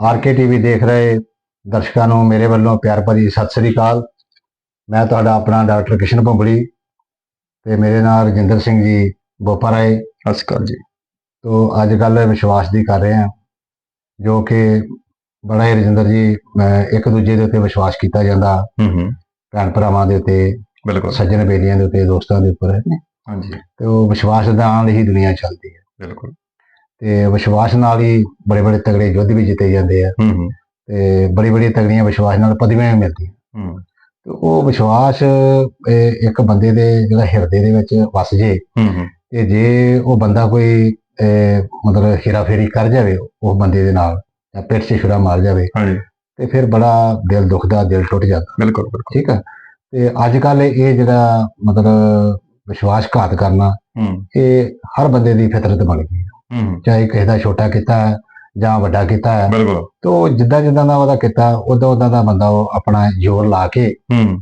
RK TV ਦੇਖ ਰਹੇ ਦਰਸ਼ਕਾਂ ਨੂੰ ਮੇਰੇ ਵੱਲੋਂ ਪਿਆਰ ਭਰੀ ਸਤਿ ਸ੍ਰੀ ਅਕਾਲ। ਮੈਂ ਤੁਹਾਡਾ ਆਪਣਾ ਡਾਕਟਰ ਕਿਸ਼ਨ ਭੁੰਬਲੀ ਤੇ ਮੇਰੇ ਨਾਲ ਰਜਿੰਦਰ ਸਿੰਘ ਜੀ ਬੋਪਾ ਰਾਏ। ਸਤਿ ਸ਼੍ਰੀ ਅਕਾਲ ਜੀ। ਤੋਂ ਅੱਜ ਕੱਲ ਵਿਸ਼ਵਾਸ ਦੀ ਕਰ ਰਹੇ ਹਾਂ ਜੋ ਕਿ ਬੜਾ ਹੀ ਰਜਿੰਦਰ ਜੀ ਮੈਂ ਇੱਕ ਦੂਜੇ ਦੇ ਉੱਤੇ ਵਿਸ਼ਵਾਸ ਕੀਤਾ ਜਾਂਦਾ। ਹੂੰ ਹੂੰ। ਭੈਣ ਭਰਾਵਾਂ ਦੇ ਉੱਤੇ ਬਿਲਕੁਲ। ਸੱਜਣ ਬੇਲੀਆਂ ਦੇ ਉੱਤੇ ਦੋਸਤਾਂ ਦੇ ਉੱਪਰ। ਹਾਂਜੀ। ਤੇ ਉਹ ਵਿਸ਼ਵਾਸ ਦੇ ਨਾਲ ਹੀ ਦੁਨੀਆ ਚੱਲਦੀ ਹੈ। ਬਿਲਕੁਲ। ਤੇ ਵਿਸ਼ਵਾਸ ਨਾਲ ਹੀ ਬੜੇ ਬੜੇ ਤਗੜੇ ਯੁੱਧ ਵੀ ਜਿੱਤੇ ਜਾਂਦੇ ਆ। ਹੂੰ ਹੂੰ। ਤੇ ਬੜੀ ਬੜੀ ਤਗੜੀਆਂ ਵਿਸ਼ਵਾਸ ਨਾਲ ਪਦਵੀਆਂ ਮਿਲਦੀਆਂ। ਹੂੰ। ਤੇ ਉਹ ਵਿਸ਼ਵਾਸ ਇੱਕ ਬੰਦੇ ਦੇ ਜਿਹੜਾ ਹਿਰਦੇ ਦੇ ਵਿੱਚ ਵਸ ਜੇ ਹੂੰ ਹੂੰ। ਤੇ ਜੇ ਉਹ ਬੰਦਾ ਕੋਈ ਮਤਲਬ ਹੇਰਾਫੇਰੀ ਕਰ ਜਾਵੇ ਉਹ ਬੰਦੇ ਦੇ ਨਾਲ ਜਾਂ ਪਿੱਠ 'ਚ ਛੁਰਾ ਮਾਰ ਜਾਵੇ ਤੇ ਫਿਰ ਬੜਾ ਦਿਲ ਦੁਖਦਾ ਦਿਲ ਟੁੱਟ ਜਾਂਦਾ। ਬਿਲਕੁਲ ਬਿਲਕੁਲ। ਠੀਕ ਆ? ਤੇ ਅੱਜ ਕੱਲ ਇਹ ਜਿਹੜਾ ਮਤਲਬ ਵਿਸ਼ਵਾਸਘਾਤ ਕਰਨਾ ਹੂੰ। ਇਹ ਹਰ ਬੰਦੇ ਦੀ ਫਿਤਰਤ ਬਣ ਗਈ ਹੈ ਹੂੰ ਚਾਹੇ ਕਿਸੇ ਦਾ ਛੋਟਾ ਕੀਤਾ ਜਾਂ ਵੱਡਾ ਕੀਤਾ ਹੈ। ਬਿਲਕੁਲ। ਤੋ ਜਿੱਦਾਂ ਜਿੱਦਾਂ ਦਾ ਉਹਦਾ ਕੀਤਾ ਉਦਾਂ ਉਦਾਂ ਦਾ ਬੰਦਾ ਉਹ ਆਪਣਾ ਜ਼ੋਰ ਲਾ ਕੇ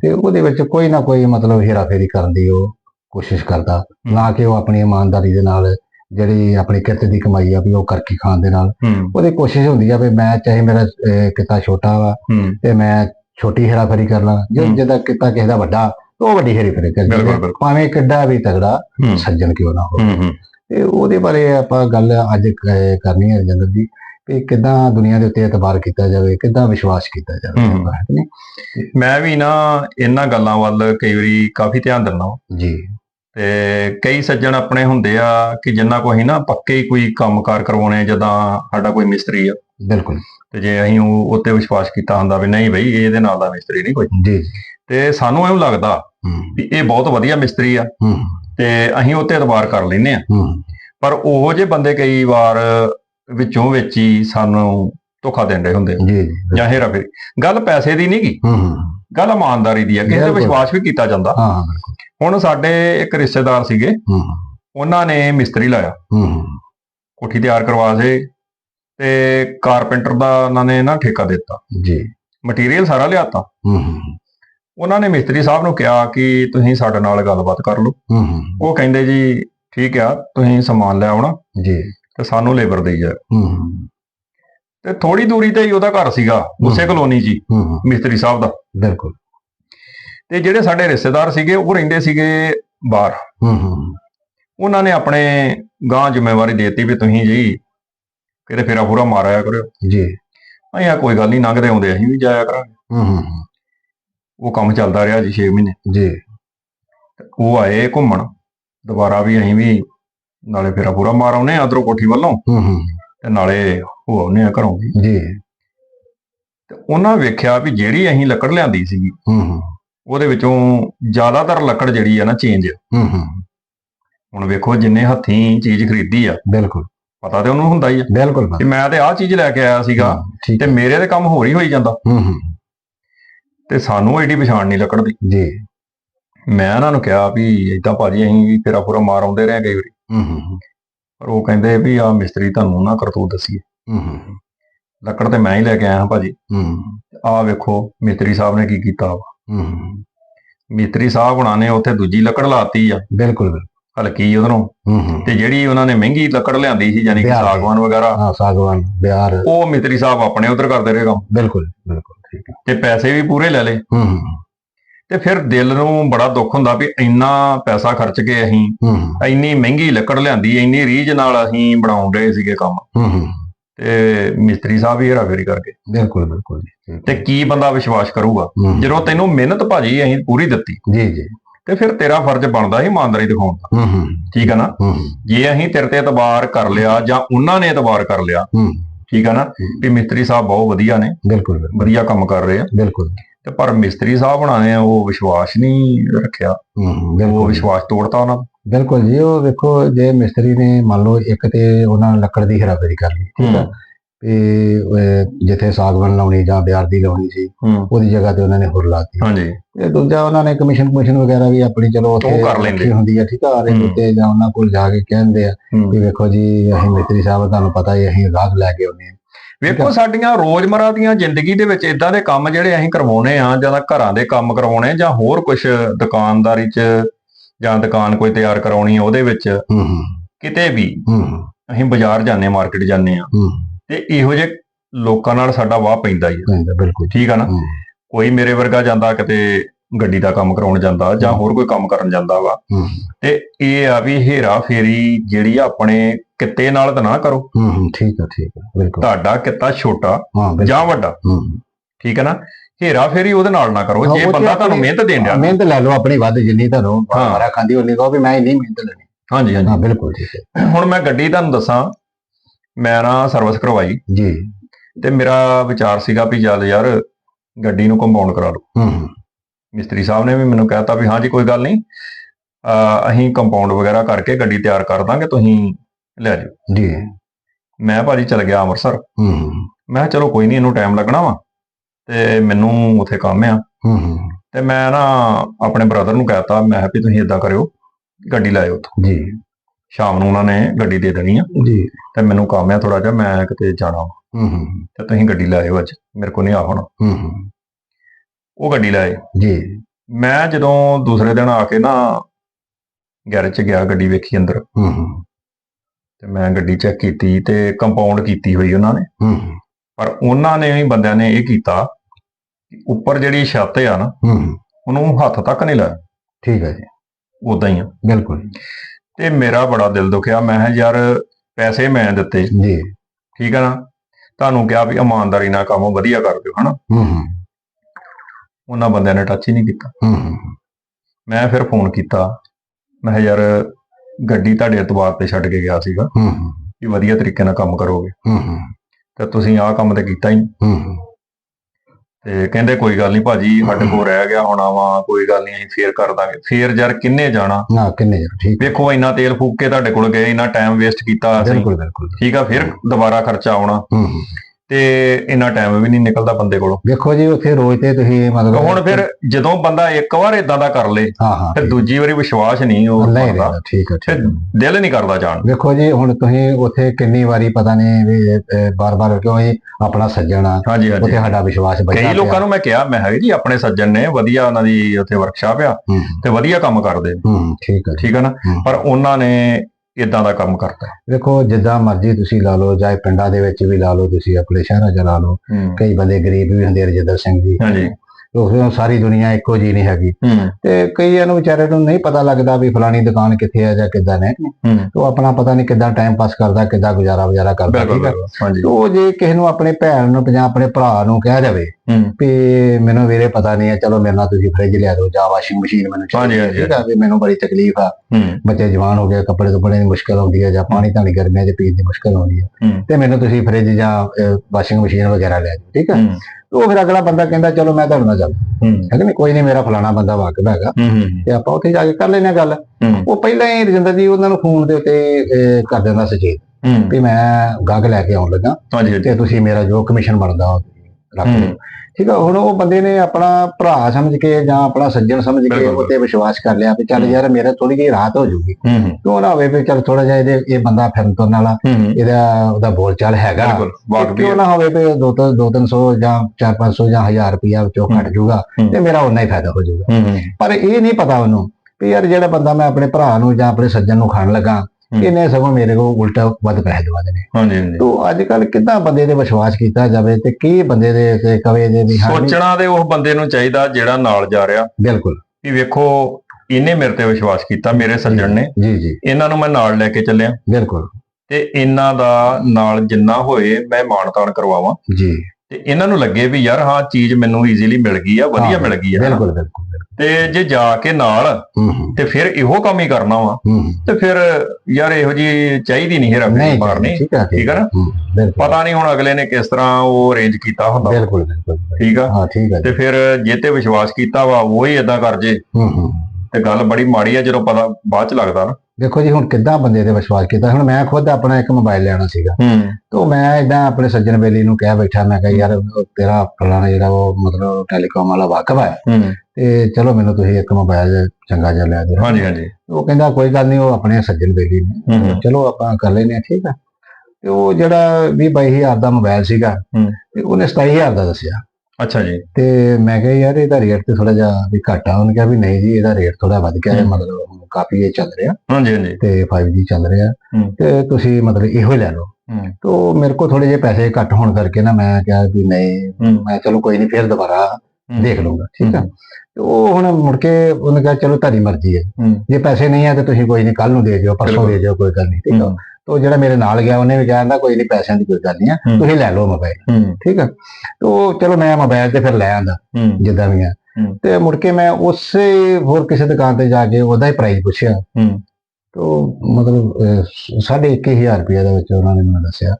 ਤੇ ਉਹਦੇ ਵਿੱਚ ਕੋਈ ਨਾ ਕੋਈ ਮਤਲਬ ਹੇਰਾਫੇਰੀ ਕਰਨ ਦੀ ਉਹ ਕੋਸ਼ਿਸ਼ ਕਰਦਾ। ਨਾ ਕਿ ਉਹ ਆਪਣੀ ਇਮਾਨਦਾਰੀ ਦੇ ਨਾਲ ਜਿਹੜੀ ਆਪਣੀ ਕਿਰਤ ਦੀ ਕਮਾਈ ਆ ਵੀ ਉਹ ਕਰਕੇ ਖਾਣ ਦੇ ਨਾਲ। ਉਹਦੀ ਕੋਸ਼ਿਸ਼ ਹੁੰਦੀ ਆ ਵੀ ਮੈਂ ਚਾਹੇ ਮੇਰਾ ਕਿੱਤਾ ਛੋਟਾ ਵਾ ਤੇ ਮੈਂ ਛੋਟੀ ਹੇਰਾਫੇਰੀ ਕਰ ਲਾਂ। ਜੇ। ਜਿਹਦਾ ਕਿੱਤਾ ਕਿਸੇ ਦਾ ਵੱਡਾ ਤੇ ਉਹ ਵੱਡੀ ਹੇਰਾਫੇਰੀ ਕਰ ਬਿਲਕੁਲ। ਭਾਵੇਂ ਕਿੱਡਾ ਵੀ ਤਗੜਾ ਸੱਜਣ ਕਿਉਂ ਨਾ ਹੋਵੇ। ਤੇ ਉਹਦੇ ਬਾਰੇ ਆਪਾਂ ਗੱਲ ਅੱਜ ਕ- ਕਰਨੀ ਹੈ ਰਜਿੰਦਰ ਜੀ ਵੀ ਕਿੱਦਾਂ ਦੁਨੀਆ ਦੇ ਉੱਤੇ ਇਤਬਾਰ ਕੀਤਾ ਜਾਵੇ ਕਿੱਦਾਂ ਵਿਸ਼ਵਾਸ ਕੀਤਾ ਜਾਵੇ। ਹੈ ਕਿ? ਮੈਂ ਵੀ ਨਾ ਇਹਨਾਂ ਗੱਲਾਂ ਵੱਲ ਕਈ ਵਾਰੀ ਕਾਫੀ ਧਿਆਨ ਦਿੰਦਾ ਜੀ। ਤੇ ਕਈ ਸੱਜਣ ਆਪਣੇ ਹੁੰਦੇ ਆ ਕਿ ਜਿੰਨਾ ਕੋ ਅਸੀਂ ਨਾ ਪੱਕੇ ਹੀ ਕੋਈ ਕੰਮਕਾਰ ਕਰਵਾਉਣੇ ਜਦਾਂ ਸਾਡਾ ਕੋਈ ਮਿਸਤਰੀ ਆ। ਬਿਲਕੁਲ। ਤੇ ਜੇ ਅਸੀਂ ਉਹ ਉੱਤੇ ਵਿਸ਼ਵਾਸ ਕੀਤਾ ਹੁੰਦਾ ਵੀ ਨਹੀਂ ਬਈ ਇਹਦੇ ਨਾਲ ਦਾ ਮਿਸਤਰੀ ਨਹੀਂ ਕੋਈ। ਜੀ ਜੀ। ਤੇ ਸਾਨੂੰ ਐਂ ਲੱਗਦਾ ਵੀ ਇਹ ਬਹੁਤ ਵਧੀਆ ਮਿਸਤਰੀ ਆ। ਹੂੰ। ਤੇ ਅਸੀਂ ਉੱਤੇ ਇਤਬਾਰ ਕਰ ਲੈਨੇ ਆ ਹੂੰ। ਪਰ ਉਹੋ ਜਿਹੇ ਬੰਦੇ ਕਈ ਵਾਰ ਵਿੱਚੋਂ ਵਿੱਚ ਹੀ ਸਾਨੂੰ ਧੋਖਾ ਦਿੰਦੇ ਹੁੰਦੇ ਆ। ਜੀ ਜੀ। ਜਾਂ ਹੇਰਾ ਫੇਰੀ। ਗੱਲ ਪੈਸੇ ਦੀ ਨਹੀਂ ਗੀ ਹੂੰ ਹੂੰ। ਗੱਲ ਇਮਾਨਦਾਰੀ ਦੀ ਆ। ਕਿਸੇ ਤੇ। ਵਿਸ਼ਵਾਸ ਵੀ ਕੀਤਾ ਜਾਂਦਾ। ਹਾਂ ਹਾਂ ਬਿਲਕੁਲ। ਹੁਣ ਸਾਡੇ ਇੱਕ ਰਿਸ਼ਤੇਦਾਰ ਸੀਗੇ। ਹੂੰ। ਉਹਨਾਂ ਨੇ ਮਿਸਤਰੀ ਲਾਇਆ। ਹੂੰ। ਹੂੰ ਕੋਠੀ ਤਿਆਰ ਕਰਵਾ ਸੇ ਤੇ ਕਾਰਪੈਂਟਰ ਦਾ ਉਹਨਾਂ ਨੇ ਨਾ ਠੇਕਾ ਦਿੱਤਾ। ਜੀ। ਮਟੀਰੀਅਲ ਸਾਰਾ ਲਿਆਤਾ। ਹੂੰ ਹੂੰ। ਉਹਨਾਂ ਨੇ ਮਿਸਤਰੀ ਸਾਹਿਬ ਨੂੰ ਕਿਹਾ ਕਿ ਤੁਸੀਂ ਸਾਡੇ ਨਾਲ ਗੱਲਬਾਤ ਕਰ ਲਓ। ਹੂੰ ਹੂੰ ਉਹ ਕਹਿੰਦੇ ਜੀ ਠੀਕ ਆ ਤੁਸੀਂ ਸਮਾਨ ਲੈ ਆਉਣਾ ਜੀ। ਤੇ ਸਾਨੂੰ ਲੇਬਰ ਦੇਈ ਜਾ ਹੂੰ ਹੂੰ। ਤੇ ਥੋੜੀ ਦੂਰੀ ਤੇ ਹੀ ਉਹਦਾ ਘਰ ਸੀਗਾ ਉਸੇ ਕਲੋਨੀ 'ਚ ਹੀ ਮਿਸਤਰੀ ਸਾਹਿਬ ਦਾ। ਬਿਲਕੁਲ। ਤੇ ਜਿਹੜੇ ਸਾਡੇ ਰਿਸ਼ਤੇਦਾਰ ਸੀਗੇ ਉਹ ਰਹਿੰਦੇ ਸੀਗੇ ਬਾਹਰ। ਹੂੰ ਹੂੰ। ਉਹਨਾਂ ਨੇ ਆਪਣੇ ਗਾਂ ਜ਼ਿੰਮੇਵਾਰੀ ਦੇਤੀ ਵੀ ਤੁਸੀਂ ਜੀ ਕਿਤੇ ਫੇਰਾ ਫੂਰਾ ਮਾਰਿਆ ਕਰਿਓ। ਜੀ। ਅਸੀਂ ਆ ਕੋਈ ਗੱਲ ਨਹੀਂ ਲੰਘਦੇ ਆਉਂਦੇ ਅਸੀਂ ਵੀ ਜਾਇਆ ਕਰਾਂਗੇ। ਹੂੰ ਹੂੰ। ਉਹ ਕੰਮ ਚੱਲਦਾ ਰਿਹਾ ਜੀ 6 ਮਹੀਨੇ। ਜੀ। ਤੇ ਉਹ ਆਏ ਘੁੰਮਣ। ਦੁਬਾਰਾ ਵੀ ਅਸੀਂ ਵੀ ਨਾਲੇ ਫੇਰਾ ਪੂਰਾ ਮਾਰ ਆਉਨੇ ਆ ਅਧਰੋਂ ਕੋਠੀ ਵੱਲੋਂ। ਹੂੰ ਹੂੰ। ਤੇ ਨਾਲੇ ਹੋ ਆਉਨੇ ਆ ਘਰੋਂ ਵੀ। ਜੀ। ਤੇ ਉਹਨਾਂ ਵੇਖਿਆ ਵੀ ਜਿਹੜੀ ਅਸੀਂ ਲੱਕੜ ਲਿਆਂਦੀ ਸੀਗੀ ਹੂੰ ਹੂੰ। ਉਹਦੇ ਵਿੱਚੋਂ ਜ਼ਿਆਦਾਤਰ ਲੱਕੜ ਜਿਹੜੀ ਆ ਨਾ ਚੇਂਜ ਹੂੰ ਹੂੰ। ਹੁਣ ਵੇਖੋ ਜਿੰਨੇ ਹੱਥੀਂ ਚੀਜ਼ ਖਰੀਦੀ ਆ। ਬਿਲਕੁਲ। ਪਤਾ ਤੇ ਉਹਨੂੰ ਹੁੰਦਾ ਹੀ ਆ। ਬਿਲਕੁਲ ਮੈਂ ਤੇ ਆਹ ਚੀਜ਼ ਲੈ ਕੇ ਆਇਆ ਸੀਗਾ ਤੇ ਮੇਰੇ ਤੇ ਕੰਮ ਹੋਰ ਹੀ ਹੋਈ ਜਾਂਦਾ। ਹੂੰ ਹੂੰ। ਤੇ ਸਾਨੂੰ ਐਡੀ ਪਛਾਣ ਨਹੀਂ ਲੱਕੜ ਦੀ। ਜੀ। ਮੈਂ ਇਹਨਾਂ ਨੂੰ ਕਿਹਾ ਵੀ ਇਦਾਂ ਭਾਜੀ ਅਸੀਂ ਵੀ ਫੇਰਾ ਪੂਰਾ ਮਾਰ ਆਉਂਦੇ ਰਹੇ ਕਈ ਵਾਰੀ। ਹੂੰ ਹੂੰ ਪਰ ਉਹ ਕਹਿੰਦੇ ਵੀ ਆ ਮਿਸਤਰੀ ਤੁਹਾਨੂੰ ਨਾ ਕਰਤੂਤ ਦੱਸੀਏ। ਹੂੰ ਹੂੰ ਲੱਕੜ ਤੇ ਮੈਂ ਹੀ ਲੈ ਕੇ ਆਇਆ ਹਾਂ ਭਾਜੀ। ਹੂੰ। ਆਹ ਵੇਖੋ ਮਿਸਤਰੀ ਸਾਹਿਬ ਨੇ ਕੀ ਕੀਤਾ ਵਾ। ਹੂੰ ਮਿਸਤਰੀ ਸਾਹਿਬ ਹੁਣਾਂ ਨੇ ਉੱਥੇ ਦੂਜੀ ਲੱਕੜ ਲਾਤੀ ਆ। ਬਿਲਕੁਲ ਬਿਲਕੁਲ। ਹਲਕੀ ਉਧਰੋਂ। ਤੇ ਜਿਹੜੀ ਉਹਨਾਂ ਨੇ ਮਹਿੰਗੀ ਲੱਕੜ ਲਿਆਂਦੀ ਸੀ ਯਾਨੀ ਕਿ। ਸਾਗਵਾਨ ਵਗੈਰਾ ਹਾਂ ਸਾਗਵਾਨ ਬਿਹਾਰ ਉਹ ਮਿਸਤਰੀ ਸਾਹਿਬ ਆਪਣੇ ਉਧਰ ਕਰਦੇ ਰਹੇ ਕੰਮ। ਬਿਲਕੁਲ ਬਿਲਕੁਲ ਠੀਕ ਹੈ ਤੇ ਪੈਸੇ ਵੀ ਪੂਰੇ ਲੈ ਲਏ। ਹੂੰ। ਹੂੰ ਤੇ ਫਿਰ ਦਿਲ ਨੂੰ ਬੜਾ ਦੁੱਖ ਹੁੰਦਾ ਵੀ ਇੰਨਾ ਪੈਸਾ ਖਰਚ ਕੇ ਅਸੀਂ ਹੂੰ। ਹੂੰ ਇੰਨੀ ਮਹਿੰਗੀ ਲੱਕੜ ਲਿਆਂਦੀ ਇੰਨੀ ਰੀਝ ਨਾਲ ਅਸੀਂ ਬਣਾਉਣ ਰਹੇ ਸੀਗੇ ਕੰਮ। ਹੂੰ ਹੂੰ। ਤੇ ਮਿਸਤਰੀ ਸਾਹਿਬ ਹੀ ਹੇਰਾਫੇਰੀ ਕਰਕੇ। ਬਿਲਕੁਲ ਬਿਲਕੁਲ ਜੀ। ਤੇ ਕੀ ਬੰਦਾ ਵਿਸ਼ਵਾਸ ਕਰੂਗਾ? ਹੂੰ, ਜਦੋਂ ਤੈਨੂੰ ਮਿਹਨਤ ਭਾਜੀ ਅਸੀਂ ਪੂਰੀ ਦਿੱਤੀ ਜੀ ਜੀ। ਤੇ ਫਿਰ ਤੇਰਾ ਫਰਜ਼ ਬਣਦਾ ਸੀ ਇਮਾਨਦਾਰੀ ਦਿਖਾਉਣ ਦਾ। ਹੂੰ ਹੂੰ। ਠੀਕ ਆ ਨਾ? ਹੂੰ। ਜੇ ਅਸੀਂ ਤੇਰੇ ਤੇ ਇਤਬਾਰ ਕਰ ਲਿਆ ਜਾਂ ਉਹਨਾਂ ਨੇ ਇਤਬਾਰ ਕਰ ਲਿਆ ਹੂੰ। ਠੀਕ ਆ ਨਾ? ਵੀ ਮਿਸਤਰੀ ਸਾਹਿਬ ਬਹੁਤ ਵਧੀਆ ਨੇ। ਬਿਲਕੁਲ ਵਧੀਆ ਕੰਮ ਕਰ ਰਹੇ ਆ। ਬਿਲਕੁਲ। ਤੇ ਪਰ ਮਿਸਤਰੀ ਸਾਹਿਬ ਹੁਣਾਂ ਨੇ ਉਹ ਵਿਸ਼ਵਾਸ ਨਹੀਂ ਰੱਖਿਆ। ਉਹ ਵਿਸ਼ਵਾਸ ਤੋੜਤਾ ਉਹਨਾਂ। ਬਿਲਕੁਲ ਜੀ ਉਹ ਵੇਖੋ ਜੇ ਮਿਸਤਰੀ ਨੇ ਮੰਨ ਲਓ ਇੱਕ ਤੇ ਉਹਨਾਂ ਲੱਕੜ ਦੀ ਹੇਰਾਫੇਰੀ ਕਰ ਲਈ ਠੀਕ ਹੈ। ਤੇ ਜਿੱਥੇ ਸਾਗਵਾਨ ਲਾਉਣੀ ਜਾਂ ਬਿਆਰ ਦੀ ਲਾਉਣੀ ਸੀ ਉਹਦੀ ਜਗ੍ਹਾ ਤੇ ਉਹਨਾਂ ਨੇ ਹੋਰ ਲਾਤੀ। ਹਾਂਜੀ। ਤੇ ਦੂਜਾ ਉਹਨਾਂ ਨੇ ਕਮਿਸ਼ਨ ਕਮਿਸ਼ਨ ਵਗੈਰਾ ਵੀ ਆਪਣੀ ਚਲੋ ਉੱਥੇ ਉਹ ਕਰ ਲੈਂਦੇ। ਹੁੰਦੀ ਆ ਠੀਕ ਆ ਆਰੇ ਹੂੰ। ਉੱਤੇ ਜਾਂ ਉਹਨਾਂ ਕੋਲ ਜਾ ਕੇ ਕਹਿੰਦੇ ਆ। ਵੀ ਵੇਖੋ ਜੀ ਅਸੀਂ ਮਿਸਤਰੀ ਸਾਹਿਬ ਤੁਹਾਨੂੰ ਪਤਾ ਹੀ ਅਸੀਂ ਰਾਗ ਲੈ ਕੇ ਆਉਂਦੇ ਆ ਵੇਖੋ ਸਾਡੀਆਂ ਰੋਜ਼ਮਰਾ ਦੀਆਂ ਜ਼ਿੰਦਗੀ ਦੇ ਵਿੱਚ ਇਦਾਂ ਦੇ ਕੰਮ ਜਿਹੜੇ ਅਸੀਂ ਕਰਵਾਉਣੇ ਆ ਜਾਂ ਘਰਾਂ ਦੇ ਕੰਮ ਕਰਵਾਉਣੇ ਜਾਂ ਹੋਰ ਕੁਝ ਦੁਕਾਨਦਾਰੀ 'ਚ ਜਾਂ ਦੁਕਾਨ ਕੋਈ ਤਿਆਰ ਕਰਾਉਣੀ ਆ ਉਹਦੇ ਵਿੱਚ ਕਿਤੇ ਵੀ ਅਸੀਂ ਬਾਜ਼ਾਰ ਜਾਂਦੇ ਮਾਰਕੀਟ ਜਾਂਦੇ ਆ ਤੇ ਇਹੋ ਜਿਹੇ ਲੋਕਾਂ ਨਾਲ ਸਾਡਾ ਵਾਹ ਪੈਂਦਾ ਹੀ ਆ। ਪੈਂਦਾ ਬਿਲਕੁਲ। ਠੀਕ ਆ ਨਾ? ਹੂੰ, ਕੋਈ ਮੇਰੇ ਵਰਗਾ ਜਾਂਦਾ ਕਿਤੇ ਗੱਡੀ ਦਾ ਕੰਮ ਕਰਾਉਣ ਜਾਂਦਾ ਜਾਂ ਹੋਰ ਕੋਈ ਕੰਮ ਕਰਨ ਜਾਂਦਾ ਵਾ ਹੂੰ, ਤੇ ਇਹ ਆ ਵੀ ਹੇਰਾ ਫੇਰੀ ਜਿਹੜੀ ਆ ਆਪਣੇ ਕਿੱਤੇ ਨਾਲ ਤਾਂ ਨਾ ਕਰੋ। ਹੂੰ, ਹੂੰ, ਠੀਕ ਹੈ ਠੀਕ ਹੈ ਬਿਲਕੁਲ। ਤੁਹਾਡਾ ਕਿੱਤਾ ਛੋਟਾ ਹਾਂ ਬਿਲਕੁਲ। ਜਾਂ ਵੱਡਾ। ਹੂੰ। ਠੀਕ ਹੈ ਨਾ? ਹੇਰਾ ਫੇਰੀ ਉਹਦੇ ਨਾਲ ਨਾ ਕਰੋ। ਹਾਂ, ਜੇ ਉਹ ਤੇ ਬੰਦਾ ਤੁਹਾਨੂੰ ਆਪਣੀ- ਮਿਹਨਤ ਦੇਣ ਡਿਆ। ਮਿਹਨਤ ਲੈ ਲਓ ਆਪਣੀ ਵੱਧ ਜਿੰਨੀ ਤੁਹਾਨੂੰ ਹਾਂ। ਮਾਰਾ ਖਾਂਦੀ ਉਨੀ ਕਹੋ ਵੀ ਮੈਂ ਇੰਨੀ ਮਿਹਨਤ ਲੈਣੀ। ਹਾਂਜੀ ਹਾਂਜੀ। ਹਾਂ ਬਿਲਕੁਲ ਠੀਕ ਹੈ ਹੁਣ ਮੈਂ ਗੱਡੀ ਤੁਹਾਨੂੰ ਦੱਸਾਂ ਮੈਂ ਨਾ ਸਰਵਿਸ ਕਰਵਾਈ ਜੀ। ਤੇ ਮੇਰਾ ਵਿਚਾਰ ਸੀਗਾ ਵੀ ਚੱਲ ਯਾਰ ਗੱਡੀ ਨੂੰ ਕੰਪਾਊਂਡ ਕਰਾ ਲਓ। ਹੂੰ। ਹੂੰ, ਮਿਸਤਰੀ ਸਾਹਿਬ ਨੇ ਵੀ ਮੈਨੂੰ ਕਹਿਤਾ ਵੀ ਹਾਂਜੀ ਕੋਈ ਗੱਲ ਨਹੀਂ। ਅਹ ਅਸੀਂ ਕੰਪਾਊਂਡ ਵਗੈਰਾ ਕਰਕੇ ਗੱਡੀ ਤਿਆਰ ਕਰ ਦਾਂਗੇ ਤੁਸੀਂ ਲੈ ਜਾਓ ਜੀ। ਮੈਂ ਭਾਜੀ ਚਲ ਗਿਆ ਅੰਮ੍ਰਿਤਸਰ। ਹੂੰ। ਹੂੰ, ਮੈਂ ਚਲੋ ਕੋਈ ਨਹੀਂ ਇਹਨੂੰ ਟਾਈਮ ਲੱਗਣਾ ਵਾ। ਤੇ ਮੈਨੂੰ ਉੱਥੇ ਕੰਮ ਆ। ਹੂੰ। ਹੂੰ, ਤੇ ਮੈਂ ਨਾ ਆਪਣੇ ਬ੍ਰਦਰ ਨੂੰ ਕਹਿਤਾ ਮੈਂ ਕਿਹਾ ਵੀ ਤੁਸੀਂ ਇਦਾਂ ਕਰਿਓ ਗੱਡੀ ਲਾਇਓ ਉੱਥੋਂ। ਜੀ। ਸ਼ਾਮ ਨੂੰ ਉਹਨਾਂ ਨੇ ਗੱਡੀ ਦੇ ਦੇਣੀ ਆ। ਜੀ। ਤੇ ਮੈਨੂੰ ਕੰਮ ਆ ਥੋੜਾ ਜਿਹਾ ਮੈਂ ਕਿਤੇ ਜਾਣਾ ਵਾ। ਹੂੰ ਹੂੰ, ਤੇ ਤੁਸੀਂ ਗੱਡੀ ਲਾਇਓ ਅੱਜ ਮੇਰੇ ਕੋਲ ਨਹੀਂ ਆ ਹੋਣਾ। ਹੂੰ ਹੂੰ, ਉਹ ਗੱਡੀ ਲਾਏ ਜੀ। ਮੈਂ ਜਦੋਂ ਦੂਸਰੇ ਦਿਨ ਆ ਕੇ ਨਾ ਗੈਰੇਜ 'ਚ ਗਿਆ ਗੱਡੀ ਵੇਖੀ ਅੰਦਰ। ਹੂੰ ਹੂੰ, ਤੇ ਮੈਂ ਗੱਡੀ ਚੈੱਕ ਕੀਤੀ ਤੇ ਕੰਪਾਊਂਡ ਕੀਤੀ ਹੋਈ ਉਹਨਾਂ ਨੇ। ਹੂੰ। ਹੂੰ, ਪਰ ਉਹਨਾਂ ਨੇ ਵੀ ਬੰਦਿਆਂ ਨੇ ਇਹ ਕੀਤਾ ਕਿ ਉੱਪਰ ਜਿਹੜੀ ਛੱਤ ਆ ਨਾ ਹੂੰ ਹੂੰ, ਉਹਨੂੰ ਹੱਥ ਤੱਕ ਨਹੀਂ ਲਾਇਆ। ਠੀਕ ਹੈ ਜੀ। ਉਦਾਂ ਹੀ ਆ। ਬਿਲਕੁਲ। ਤੇ ਮੇਰਾ ਬੜਾ ਦਿਲ ਦੁਖਿਆ। ਮੈਂ ਕਿਹਾ ਯਾਰ ਪੈਸੇ ਮੈਂ ਦਿੱਤੇ। ਜੀ। ਠੀਕ ਹੈ ਨਾ? ਤੁਹਾਨੂੰ ਕਿਹਾ ਵੀ ਇਮਾਨਦਾਰੀ ਨਾਲ ਕੰਮ ਵਧੀਆ ਕਰ ਦਿਓ ਹਨਾ? ਹੂੰ ਹੂੰ, ਉਹਨਾਂ ਬੰਦਿਆਂ ਨੇ ਟੱਚ ਹੀ ਨਹੀਂ ਕੀਤਾ। ਹੂੰ ਹੂੰ, ਮੈਂ ਫਿਰ ਫੋਨ ਕੀਤਾ। ਮੈਂ ਕਿਹਾ ਯਾਰ ਗੱਡੀ ਤੁਹਾਡੇ ਇਤਬਾਰ ਤੇ ਛੱਡ ਕੇ ਗਿਆ ਸੀਗਾ। ਹੂੰ ਹੂੰ, ਵੀ ਵਧੀਆ ਤਰੀਕੇ ਨਾਲ ਕੰਮ ਕਰੋਗੇ। ਹੂੰ ਹੂੰ, ਤੇ ਤੁਸੀਂ ਆਹ ਕੰਮ ਤੇ ਕੀਤਾ। ਹੂੰ ਹੂੰ, ਤੇ ਕਹਿੰਦੇ ਕੋਈ ਗੱਲ ਨਹੀਂ ਭਾਜੀ ਸਾਡੇ ਕੋਲ ਰਹਿ ਗਿਆ ਹੋਣਾ ਵਾ ਕੋਈ ਗੱਲ ਨਹੀਂ ਅਸੀਂ ਫੇਰ ਕਰ ਦਾਂਗੇ। ਫੇਰ ਯਾਰ ਕਿੰਨੇ ਜਾਣਾ? ਨਾ ਕਿੰਨੇ ਜਣ? ਠੀਕ। ਵੇਖੋ ਇੰਨਾ ਤੇਲ ਫੂਕ ਕੇ ਤੁਹਾਡੇ ਕੋਲ ਗਏ ਇੰਨਾ ਟਾਈਮ ਵੇਸਟ ਕੀਤਾ ਅਸੀਂ। ਬਿਲਕੁਲ ਬਿਲਕੁਲ। ਠੀਕ ਆ ਫਿਰ ਦੁਬਾਰਾ ਖਰਚਾ ਆਉਣਾ। ਹੂੰ ਹੂੰ, ਤੇ ਇੰਨਾ ਟਾਈਮ ਵੀ ਨਹੀਂ ਨਿਕਲਦਾ ਬੰਦੇ ਕੋਲੋਂ। ਵੇਖੋ ਜੀ ਉੱਥੇ ਰੋਜ਼ ਤੇ ਤੁਸੀਂ ਮਤਲਬ ਹੁਣ ਫਿਰ ਜਦੋਂ ਬੰਦਾ ਇੱਕ ਵਾਰ ਇਦਾਂ ਦਾ ਕਰ ਲੇ ਹਾਂ ਹਾਂ। ਫਿਰ ਦੂਜੀ ਵਾਰੀ ਵਿਸ਼ਵਾਸ ਨਹੀਂ ਉਹ ਰਹਿੰਦਾ ਠੀਕ ਹੈ ਠੀਕ ਫਿਰ ਹੈ ਦਿਲ ਨਹੀਂ ਕਰਦਾ ਜਾਣ। ਵੇਖੋ ਜੀ ਹੁਣ ਤੁਸੀਂ ਉੱਥੇ ਕਿੰਨੀ ਵਾਰੀ ਪਤਾ ਨਹੀਂ ਵੀ ਬਾਰ-ਬਾਰ ਕਿਉਂ ਜੀ ਆਪਣਾ ਸੱਜਣ ਆ ਉੱਥੇ ਸਾਡਾ ਵਿਸ਼ਵਾਸ ਬਚਾ ਕਈ ਲੋਕਾਂ ਨੂੰ ਮੈਂ ਕਿਹਾ ਮੈਂ ਕਿਹਾ ਜੀ ਆਪਣੇ ਸੱਜਣ ਨੇ ਵਧੀਆ ਉਹਨਾਂ ਦੀ ਉੱਥੇ ਵਰਕਸ਼ਾਪ ਆ ਹੂੰ ਤੇ ਵਧੀਆ ਕੰਮ ਕਰਦੇ। ਹੂੰ ਠੀਕ ਹੈ ਠੀਕ ਹੈ ਨਾ? ਹੂੰ। ਪਰ ਉਹਨਾਂ ਨੇ ਇਦਾਂ ਦਾ ਕੰਮ ਕਰਤਾ। ਵੇਖੋ ਜਿੱਦਾਂ ਮਰਜ਼ੀ ਤੁਸੀਂ ਲਾ ਲਓ ਚਾਹੇ ਪਿੰਡਾਂ ਦੇ ਵਿੱਚ ਵੀ ਲਾ ਲਓ ਤੁਸੀਂ ਆਪਣੇ ਸ਼ਹਿਰਾਂ 'ਚ ਲਾ ਲਓ। ਕਈ ਬੰਦੇ ਗਰੀਬ ਵੀ ਹੁੰਦੇ ਰਜਿੰਦਰ ਸਿੰਘ ਜੀ। ਉਹ ਸਾਰੀ ਦੁਨੀਆ ਇੱਕੋ ਜੀ ਨਹੀਂ ਹੈਗੀ। ਤੇ ਕਈਆਂ ਨੂੰ ਵਿਚਾਰੇ ਨੂੰ ਨਹੀਂ ਪਤਾ ਲੱਗਦਾ ਵੀ ਫਲਾਣੀ ਦੁਕਾਨ ਕਿੱਥੇ ਹੈ ਜਾਂ ਕਿੱਦਾਂ ਹੂੰ। ਉਹ ਆਪਣਾ ਪਤਾ ਨਹੀਂ ਕਿੱਦਾਂ ਟਾਈਮ ਪਾਸ ਕਰਦਾ ਕਿੱਦਾਂ ਗੁਜ਼ਾਰਾ ਵਜ਼ਾਰਾ ਕਰਦਾ ਠੀਕ ਹੈ ਤੇ ਉਹ ਜੇ ਕਿਸੇ ਨੂੰ ਆਪਣੇ ਭੈਣ ਨੂੰ ਜਾਂ ਆਪਣੇ ਭਰਾ ਨੂੰ ਕਹਿ ਹੂੰ। ਵੀ ਮੈਨੂੰ ਵੀਰੇ ਪਤਾ ਨਹੀਂ ਹੈ ਚਲੋ ਮੇਰੇ ਨਾਲ ਤੁਸੀਂ ਫ੍ਰਿਜ ਲਿਆ ਦਿਓ ਜਾਂ ਵਾਸ਼ਿੰਗ ਮਸ਼ੀਨ ਮੈਨੂੰ ਚਾਹੀਦੀ ਠੀਕ ਹੈ ਵੀ ਮੈਨੂੰ ਬੜੀ ਤਕਲੀਫ ਆ। ਬੱਚੇ ਜਵਾਨ ਹੋ ਗਏ ਕੱਪੜੇ ਕੱਪੜੇ ਦੀ ਮੁਸ਼ਕਲ ਆਉਂਦੀ ਹੈ ਜਾਂ ਪਾਣੀ ਧਾਣੀ ਗਰਮੀਆਂ 'ਚ ਪੀਣ ਦੀ ਮੁਸ਼ਕਲ ਆਉਂਦੀ ਹੈ। ਤੇ ਮੈਨੂੰ ਤੁਸੀਂ ਫ੍ਰਿਜ ਜਾਂ ਵਾਸ਼ਿੰਗ ਮਸ਼ੀਨ ਵਗੈਰਾ ਲੈ ਦਿਓ ਠੀਕ ਹੂੰ। ਉਹ ਫਿਰ ਅਗਲਾ ਬੰਦਾ ਕਹਿੰਦਾ ਚਲੋ ਮੈਂ ਤੁਹਾਡੇ ਨਾਲ ਚੱਲਦਾ। ਹੂੰ। ਹੈ ਕਿ ਨਹੀਂ ਕੋਈ ਨਹੀਂ ਮੇਰਾ ਫਲਾਣਾ ਬੰਦਾ ਵਾਕਿਫ ਹੈਗਾ। ਤੇ ਆਪਾਂ ਉੱਥੇ ਜਾ ਕੇ ਕਰ ਲੈਨੇ ਗੱਲ। ਉਹ ਪਹਿਲਾਂ ਹੀ ਰਜਿੰਦਰ ਜੀ ਉਹਨਾਂ ਨੂੰ ਫੋਨ ਦੇ ਉੱਤੇ ਕਰ ਦਿੰਦਾ ਸੁਚੇਤ। ਵੀ ਮੈਂ ਗਾਹਕ ਲੈ ਕੇ ਆਉਣ ਲੱਗਾ। ਤੇ ਤੁਸੀਂ ਮੇਰਾ ਜੋ ਕਮਿਸ਼ਨ ਬਣਦਾ ਰੱਖ। ਲਓ ਠੀਕ ਆ ਹੁਣ ਉਹ ਬੰਦੇ ਨੇ ਆਪਣਾ ਭਰਾ ਸਮਝ ਕੇ ਜਾਂ ਆਪਣਾ ਸੱਜਣ ਸਮਝ ਕੇ ਬਿਲਕੁਲ। ਉੱਤੇ ਵਿਸ਼ਵਾਸ ਕਰ ਲਿਆ ਵੀ ਚੱਲ। ਯਾਰ ਮੇਰਾ ਥੋੜੀ ਜਿਹੀ ਰਾਹਤ ਹੋ ਜੂਗੀ ਕਿਉਂ ਨਾ ਹੋਵੇ ਵੀ ਚੱਲ ਥੋੜਾ ਜਿਹਾ ਇਹਦੇ ਇਹ ਬੰਦਾ ਫਿਰਨ ਤੁਰਨ ਵਾਲਾ ਇਹਦਾ ਉਹਦਾ ਬੋਲਚਾਲ ਹੈਗਾ ਕਿਉਂ ਨਾ ਹੋਵੇ ਵੀ 2 ਦੋ 300 ਜਾਂ 4-500 ਜਾਂ 1000 ਰੁਪਇਆ ਵਿੱਚੋਂ ਘਟ ਜੂਗਾ। ਤੇ ਮੇਰਾ ਉਨਾ ਹੀ ਫਾਇਦਾ ਹੋ ਹੂੰ ਪਰ ਇਹ ਨਹੀਂ ਪਤਾ ਉਹਨੂੰ ਵੀ ਯਾਰ ਜਿਹੜਾ ਬੰਦਾ ਮੈਂ ਆਪਣੇ ਭਰਾ ਨੂੰ ਜਾਂ ਆਪਣੇ ਸੱਜਣ ਨੂੰ ਖਾਣ ਲੱਗਾ। ਇਹਨੇ ਸਗੋਂ ਮੇਰੇ ਕੋਲ ਉਲਟਾ ਵੱਧ ਪੈਸੇ ਦਵਾ ਦੇਣੇ। ਹਾਂਜੀ ਹਾਂਜੀ। ਤੋ ਅੱਜ ਕੱਲ ਕਿੱਦਾਂ ਬੰਦੇ ਤੇ ਵਿਸ਼ਵਾਸ ਕੀਤਾ ਜਾਵੇ ਤੇ ਕੀ ਬੰਦੇ ਦੇ ਤੇ ਕਵੇ ਜੇ ਵੀ ਹਾਂ ਸੋਚਣਾ ਤੇ ਉਹ ਬੰਦੇ ਨੂੰ ਚਾਹੀਦਾ ਜਿਹੜਾ ਨਾਲ ਜਾ ਰਿਹਾ। ਬਿਲਕੁਲ। ਵੀ ਵੇਖੋ ਇਹਨੇ ਮੇਰੇ ਤੇ ਵਿਸ਼ਵਾਸ ਕੀਤਾ ਮੇਰੇ ਸੱਜਣ ਨੇ। ਜੀ ਜੀ। ਇਹਨਾਂ ਨੂੰ ਮੈਂ ਨਾਲ ਲੈ ਕੇ ਚੱਲਿਆ। ਬਿਲਕੁਲ। ਤੇ ਇਹਨਾਂ ਦਾ ਨਾਲ ਜਿੰਨਾ ਹੋਏ ਮੈਂ ਮਾਨਤਾਨ ਕਰਵਾਵਾਂ। ਜੀ। ਤੇ ਇਹਨਾਂ ਨੂੰ ਲੱਗੇ ਵੀ ਯਾਰ ਹਾਂ ਚੀਜ਼ ਮੈਨੂੰ ਈਜ਼ੀਲੀ ਮਿਲ ਗਈ ਆ ਵਧੀਆ ਮਿਲ ਗਈ ਆ ਬਿਲਕੁਲ ਬਿਲਕੁਲ ਤੇ ਜੇ ਜਾ ਕੇ ਨਾਲ ਤੇ ਫਿਰ ਇਹੋ ਕੰਮ ਹੀ ਕਰਨਾ ਵਾ। ਤੇ ਫਿਰ ਯਾਰ ਇਹੋ ਜੀ ਚਾਹੀਦੀ ਨਹੀਂ ਹੈਰਾ ਨਹੀਂ ਮਾਰਨੀ ਠੀਕ ਆ ਨਾ? ਪਤਾ ਨਹੀਂ ਹੁਣ ਅਗਲੇ ਨੇ ਕਿਸ ਤਰ੍ਹਾਂ ਉਹ ਅਰੇਂਜ ਕੀਤਾ ਹੁੰਦਾ। ਬਿਲਕੁਲ ਬਿਲਕੁਲ। ਠੀਕ ਆ? ਹਾਂ ਠੀਕ ਹੈ ਤੇ ਫਿਰ ਜੇ ਤੇ ਵਿਸ਼ਵਾਸ ਕੀਤਾ ਵਾ ਉਹ ਹੀ ਇਦਾਂ ਕਰ ਜੇ। ਤੇ ਗੱਲ ਬੜੀ ਮਾੜੀ ਆ ਜਦੋਂ ਪਤਾ ਬਾਅਦ ਚ ਲੱਗਦਾ ਨਾ। ਦੇਖੋ ਜੀ ਹੁਣ ਕਿੱਦਾਂ ਬੰਦੇ ਤੇ ਵਿਸ਼ਵਾਸ ਕੀਤਾ? ਹੁਣ ਮੈਂ ਖੁਦ ਆਪਣਾ ਇੱਕ ਮੋਬਾਈਲ ਲੈਣਾ ਸੀਗਾ। ਤੋਂ ਮੈਂ ਇਦਾਂ ਆਪਣੇ ਸੱਜਣ ਬੇਲੀ ਨੂੰ ਕਹਿ ਬੈਠਾ ਮੈਂ ਕਿਹਾ ਯਾਰ ਤੇਰਾ ਫਲਾਣਾ ਜਿਹੜਾ ਉਹ ਮਤਲਬ ਟੈਲੀਕਾਮ ਵਾਲਾ ਵਾਕਫ ਹੈ। ਤੇ ਚਲੋ ਮੈਨੂੰ ਤੁਸੀਂ ਇੱਕ ਮੋਬਾਈਲ ਚੰਗਾ ਜਿਹਾ ਲੈ ਦਿਓ। ਹਾਂਜੀ ਹਾਂਜੀ। ਉਹ ਕਹਿੰਦਾ ਕੋਈ ਗੱਲ ਨਹੀਂ ਉਹ ਆਪਣੇ ਸੱਜਣ ਬੇਲੀ ਨੇ। ਚਲੋ ਆਪਾਂ ਕਰ ਲੈਨੇ ਆ ਠੀਕ ਆ। ਤੇ ਉਹ ਜਿਹੜਾ 20 22000 ਦਾ ਮੋਬਾਈਲ ਸੀਗਾ। ਤੇ ਉਹਨੇ 27000 ਦਾ ਦੱਸਿਆ। ਅੱਛਾ ਜੀ। ਤੇ ਮੈਂ ਕਿਹਾ ਯਾਰ ਇਹਦਾ ਰੇਟ ਤੇ ਥੋੜਾ ਜਿਹਾ ਵੀ ਘੱਟ ਉਹਨੇ ਕਿਹਾ ਵੀ ਨਹੀਂ ਜੀ ਇਹਦਾ ਰੇਟ ਥੋੜਾ ਵੱਧ ਗਿਆ ਹੈ। ਮਤਲਬ ਕਾਫੀ ਇਹ ਚੱਲ ਰਿਹਾ। ਹਾਂਜੀ ਹਾਂਜੀ। ਤੇ 5G ਚੱਲ ਰਿਹਾ। ਤੇ ਤੁਸੀਂ ਮਤਲਬ ਇਹੋ ਹੀ ਲੈ ਲਓ। ਤੋ ਮੇਰੇ ਕੋਲ ਥੋੜੇ ਜਿਹੇ ਪੈਸੇ ਘੱਟ ਹੋਣ ਕਰਕੇ ਨਾ ਮੈਂ ਕਿਹਾ ਵੀ ਨਹੀਂ ਮੈਂ ਚਲੋ ਕੋਈ ਨਹੀਂ ਫਿਰ ਦੁਬਾਰਾ। ਦੇਖ ਲੂੰਗਾ ਠੀਕ ਆ। ਤੇ ਉਹ ਹੁਣ ਮੁੜ ਕੇ ਉਹਨੇ ਕਿਹਾ ਚਲੋ ਤੁਹਾਡੀ ਮਰਜ਼ੀ ਹੈ। ਜੇ ਪੈਸੇ ਨਹੀਂ ਆ ਤੇ ਤੁਸੀਂ ਕੋਈ ਨਹੀਂ ਕੱਲ ਨੂੰ ਦੇ ਦਿਓ ਪਰਸੋਂ। ਦੇ ਦਿਓ ਕੋਈ ਗੱਲ ਨਹੀਂ ਠੀਕ ਆ। ਹੂੰ। ਤੋ ਜਿਹੜਾ ਮੇਰੇ ਨਾਲ ਗਿਆ ਉਹਨੇ ਵੀ ਕਿਹਾ ਕਹਿੰਦਾ ਕੋਈ ਨਹੀਂ ਪੈਸਿਆਂ ਦੀ ਕੋਈ ਗੱਲ ਨਹੀਂ ਆ। ਤੁਸੀਂ ਲੈ ਲਓ ਮੋਬਾਈਲ। ਠੀਕ ਆ। ਤੋ ਚਲੋ ਮੈਂ ਮੋਬਾਈਲ ਤੇ ਫਿਰ ਲੈ ਆਂਦਾ ਜਿੱਦਾਂ ਵੀ ਆ। ਤੇ ਮੁੜ ਕੇ ਮੈਂ ਉਸੇ ਹੋਰ ਕਿਸੇ ਦੁਕਾਨ ਤੇ ਜਾ ਕੇ ਉਹਦਾ ਹੀ ਪ੍ਰਾਈਸ ਪੁੱਛਿਆ। ਹੂੰ। ਤੋ ਮਤਲਬ ਅਹ, ਸਾਢੇ ਇੱਕੀ ਹਜ਼ਾਰ ਰੁਪਏ ਦੇ ਵਿੱਚ ਉਹਨਾਂ ਨੇ ਮੈਨੂੰ ਦੱਸਿਆ।